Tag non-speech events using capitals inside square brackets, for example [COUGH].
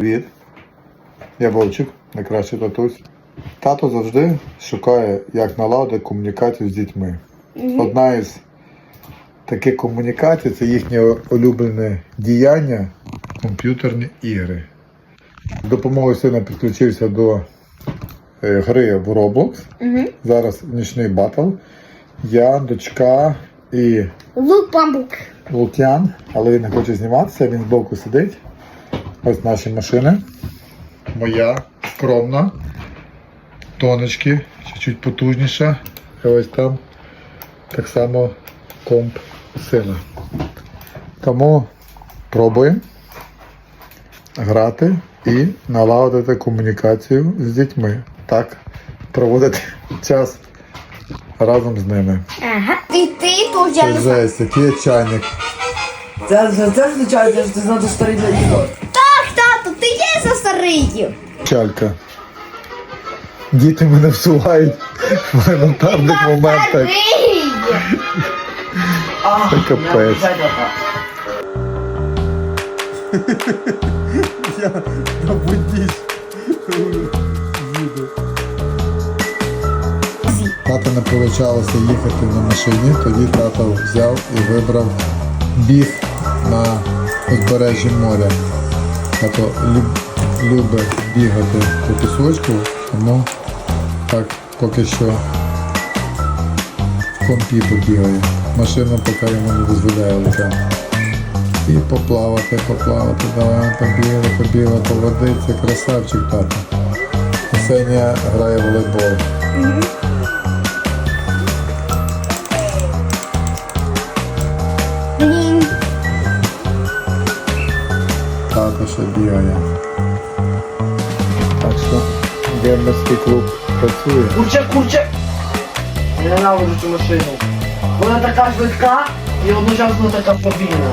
Привіт. Я Вовчик, найкращий татусь. Тато завжди шукає, як наладити комунікацію з дітьми. Одна із таких комунікацій це їхнє улюблене діяння комп'ютерні ігри. З допомогою сина підключився до е, гри в Roblox. Угу. Зараз нічний батл. Я, дочка і Лук. Лук'ян, але він не хоче зніматися, він збоку сидить. Ось наші машини. Моя скромна. Тонечки, чуть-чуть потужніша. І ось там так само комп сина. Тому пробуємо грати і налагодити комунікацію з дітьми. Так, проводити [LAUGHS] час разом з ними. Ага. І ти тут я Це жесть, який чайник. Це, це, це звичайно, це ж ти знати старий для ігор. Старий. Чалька. Діти мене всувають в елементарних моментах. Це капець. я їду. Тата не вийшло їхати на машині, тоді тато взяв і вибрав біг на узбережжі моря. Тато любить бігати по пісочку, тому так поки що в компі побігає. Машина поки йому не дозволяє летати. І поплавати, поплавати, давай побігли, побігли, поводиться, красавчик тато. Сеня грає в волейбол. Тато ще. Так що геймерський клуб працює. Курче! Я ненавиджу цю машину. Вона така швидка і одночасно така повільна.